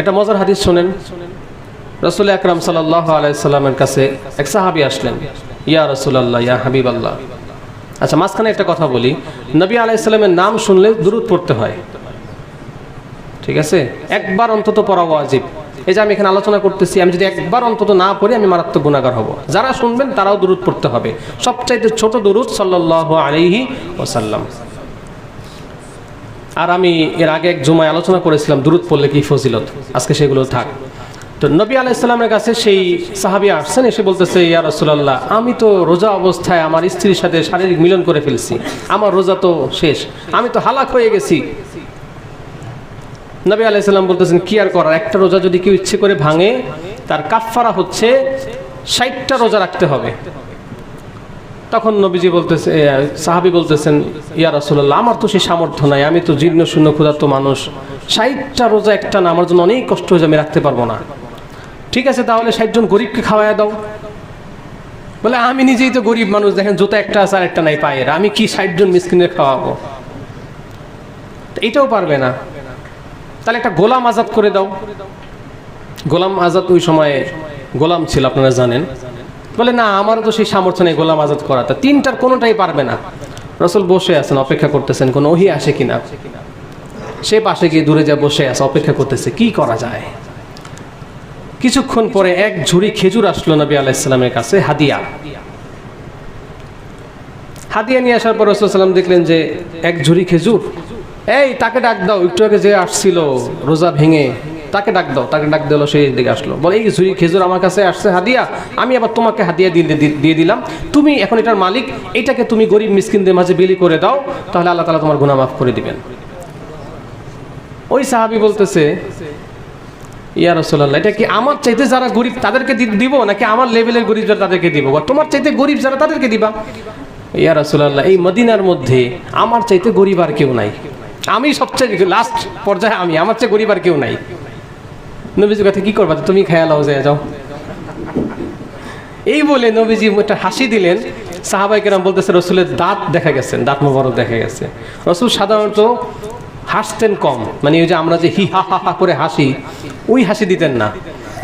একটা মজার হাদিস শোনেন। রসুল আকরাম সাল্লাহ আলাইসাল্লামের কাছে এক সাহাবি আসলেন। ইয়া রসুলাল্লাহ, ইয়া হাবিব আল্লাহ আচ্ছা মাঝখানে একটা কথা বলি। নবী আলাইসাল্লামের নাম শুনলে দূরত পড়তে হয়। ঠিক আছে? একবার অন্তত পড়া ওয়াজিব। এই যে আমি এখানে আলোচনা করতেছি, আমি যদি একবার অন্তত না পড়ি, আমি মারাত্মক গুণাগার হব। যারা শুনবেন, তারাও দূরত পড়তে হবে। সবচাইতে ছোট দূরত সাল্লাহ আলিহি ওসাল্লাম আর আমি এর আগে এক জুমায় আলোচনা করেছিলাম দূরত পড়লে কি ফজিলত? আজকে সেগুলো থাক। তো নবী আলাইসাল্লামের কাছে সেই সাহাবি আসছেন, এসে বলতেছে, ইয়া রসুলাল্লাহ, আমি তো রোজা অবস্থায় আমার স্ত্রীর সাথে শারীরিক মিলন করে ফেলছি। আমার রোজা তো শেষ। আমি তো হালাক হয়ে গেছি। নবী আলাইসাল্লাম বলতেছেন, কি আর করার? একটা রোজা যদি কেউ ইচ্ছে করে ভাঙে, তার কাফফারা হচ্ছে ষাটটা রোজা রাখতে হবে। তখন নবীজি বলতেছে সাহাবি বলতেছেন, ইয়া রাসুল্লাহ আমার তো সেই সামর্থ্য নাই, আমি তো জীর্ণ, শূন্য, ক্ষুধার্ত মানুষ। ষাটটা রোজা একটা না, আমার জন্য অনেক কষ্ট হয়ে যাবে আমি রাখতে পারব না। ঠিক আছে, তাহলে ষাট জন গরিবকে খাওয়াই দাও। বলে, আমি নিজেই তো গরিব মানুষ, দেখেন জুতা একটা আছে আর একটা নাই পায়ের, আমি কি ষাট জন মিসকিনের খাওয়াবো? তো এইটাও পারবে না। তাহলে একটা গোলাম আজাদ করে দাও। গোলাম আজাদ ওই সময়ে গোলাম ছিল, আপনারা জানেন। বলে, না, আমারও তো সেই সামর্থ্য নেই গোলাম আজাদ করাটা তিনটার কোনোটাই পারবে না। রসুল বসে আছেন, অপেক্ষা করতেছেন, কোনো ওহি আসে কিনা? সে পাশে গিয়ে দূরে যা বসে আছে, অপেক্ষা করতেছে, কি করা যায়? কিছুক্ষণ পরে এক ঝুড়ি খেজুর আসলো নবী আলাইসালামের কাছে, হাদিয়া। হাদিয়া নিয়ে আসার পর রসুলাম দেখলেন যে এক ঝুড়ি খেজুর। এই, তাকে ডাক দাও, একটু আগে যে আসছিল, রোজা ভেঙে। তাকে ডাক দাও, তাকে ডাক দিল সেই দিকে আসলো। বলে, এই ঝুড়ি খেজুর আমার কাছে আসছে, হাদিয়া, আমি আবার তোমাকে হাদিয়া দিয়ে দিয়ে- দিলাম। তুমি এখন এটার মালিক, এটাকে তুমি গরিব মিসকিনদের মাঝে বিলি করে দাও, তাহলে আল্লাহ তালা তোমার গুনাহ মাফ করে দিবেন। ওই সাহাবি বলতেছে, ইয়া রসোল্লাহ এটা কি আমার চাইতে যারা গরিব তাদেরকে দিব, নাকি আমার লেভেলের গরিব যারা তাদেরকে দিব? বা তোমার চাইতে গরিব যারা তাদেরকে দিবা? ইয়া রসোল্লাহ এই মদিনার মধ্যে আমার চাইতে গরিব আর কেউ নাই। আমি সবচেয়ে লাস্ট পর্যায়ে আমি, আমার চেয়ে গরিব আর কেউ নাই। নবীজির কথা কি করবা? তুমি খেয়ালাও যায় যাও এই বলে নবীজি একটা হাসি দিলেন। সাহাবাই কেরাম বলতেছে, রসুলের দাঁত দেখা গেছে, দাঁত মোবারক দেখা গেছে। রসুল সাধারণত হাসতেন কম। মানে ওই যে আমরা যে হি হা হা হা করে হাসি, ওই হাসি দিতেন না।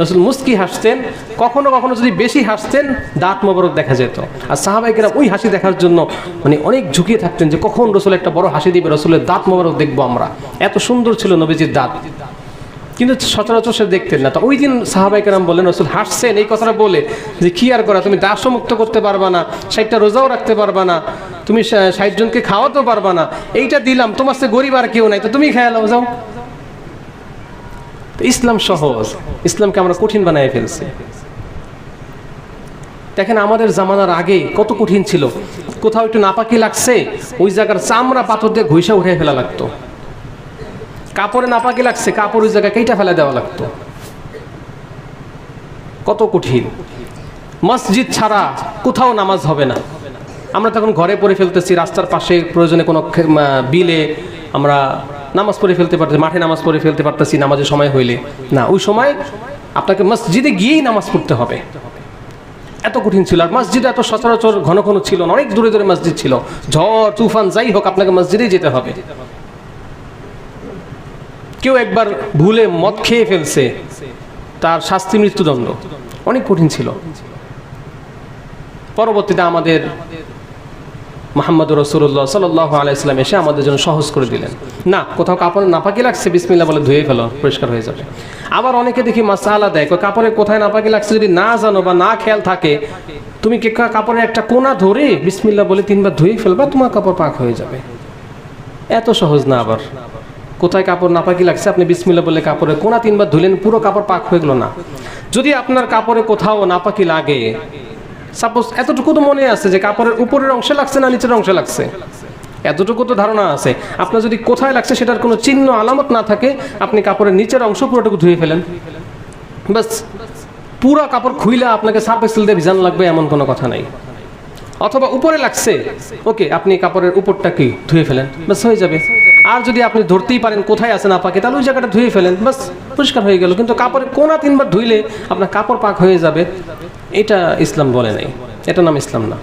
রসুল মুস্কি হাসতেন, কখনো কখনো যদি বেশি হাসতেন, দাঁত মোবারক দেখা যেত। আর সাহাবাইকেরা ওই হাসি দেখার জন্য মানে অনেক ঝুঁকিয়ে থাকতেন যে কখন রসুল একটা বড় হাসি দিবে, রসুলের দাঁত মোবারক দেখব আমরা। এত সুন্দর ছিল নবীজির দাঁত। কিন্তু সচরাচর সে দেখতেন না। তো ওই দিন সাহাবাইকারাম বললেন, রসুল, হাসছেন, এই কথাটা বলে যে কি আর করা, তুমি দাসও মুক্ত করতে পারবা না, ষাটটা রোজাও রাখতে পারবা না, তুমি ষাট জনকে খাওয়াতেও পারবা না, এইটা দিলাম, তোমার সে গরিব আর কেউ নাই, তো তুমি খেয়ালাও যাও। ইসলাম সহজ, ইসলামকে আমরা কঠিন বানায় ফেলছি। দেখেন, আমাদের জামানার আগে কত কঠিন ছিল। কোথাও একটু নাপাকি লাগছে, ওই জায়গার চামড়া পাথর দিয়ে ঘুষা উঠে ফেলা লাগতো। কাপড়ে নাপাকি লাগছে কাপড় ওই জায়গায় কেইটা ফেলে দেওয়া লাগতো। কত কঠিন। মসজিদ ছাড়া কোথাও নামাজ হবে না। আমরা তখন ঘরে পড়ে ফেলতেছি, রাস্তার পাশে প্রয়োজনে কোনো বিলে আমরা নামাজ পড়ে ফেলতে পারতেছি মাঠে নামাজ পড়ে ফেলতে পারতেছি, নামাজের সময় হইলে। না, ওই সময় আপনাকে মসজিদে গিয়েই নামাজ পড়তে হবে। এত কঠিন ছিল, আর মসজিদে এত সচরাচর ঘন ঘন ছিল না, অনেক দূরে দূরে মসজিদ ছিল। ঝড়, তুফান, যাই হোক, আপনাকে মসজিদেই যেতে হবে। কেউ একবার ভুলে মদ খেয়ে ফেলছে, তার শাস্তি মৃত্যুদণ্ড। অনেক কঠিন ছিল। পরবর্তীতে আমাদের মোহাম্মদ রসুল্লাহ সাল আলাইসলাম এসে আমাদের জন্য সহজ করে দিলেন। না, কোথাও কাপড় নাপাকি লাগছে বিসমিল্লা বলে ধুয়ে ফেলো, পরিষ্কার হয়ে যাবে। আবার অনেকে দেখি মাসালা দেয় কাপড়ে কোথায় নাপাকি লাগছে যদি না জানো বা না খেয়াল থাকে, তুমি কে কা- কাপড়ের একটা কোনা ধরে বিসমিল্লা বলে তিনবার ধুয়ে ফেলবা, তোমার কাপড় পাক হয়ে যাবে। এত সহজ না আবার। কোথায় কাপড় নাপাকি লাগছে, আপনি বিসমিল্লা বলে কাপড়ে কোনা তিনবার ধুলেন, পুরো কাপড় পাক হয়ে গেলো না। যদি আপনার কাপড়ে কোথাও নাপাকি লাগে সাপোজ এতটুকু তো মনে আছে যে কাপড়ের উপরের অংশে লাগছে না নিচের অংশে লাগছে? এতটুকু তো ধারণা আছে। আপনার যদি কোথায় লাগছে সেটার কোনো চিহ্ন, আলামত না থাকে, আপনি কাপড়ের নিচের অংশ পুরোটুকু ধুয়ে ফেলেন। বাস পুরো কাপড় খুইলা আপনাকে সার্ফ এক্সেল দিয়ে ভিজানো লাগবে এমন কোনো কথা নাই। অথবা উপরে লাগছে, ওকে, আপনি কাপড়ের উপরটা কি ধুয়ে ফেলেন। বাস হয়ে যাবে। আর যদি আপনি ধরতেই পারেন কোথায় আছেন আপাকে পাকে তাহলে ওই জায়গাটা ধুয়ে ফেলেন, বাস, পরিষ্কার হয়ে গেল। কিন্তু কাপড়ের কোনা তিনবার ধুইলে আপনার কাপড় পাক হয়ে যাবে। এটা ইসলাম বলে নাই। এটা নাম ইসলাম না।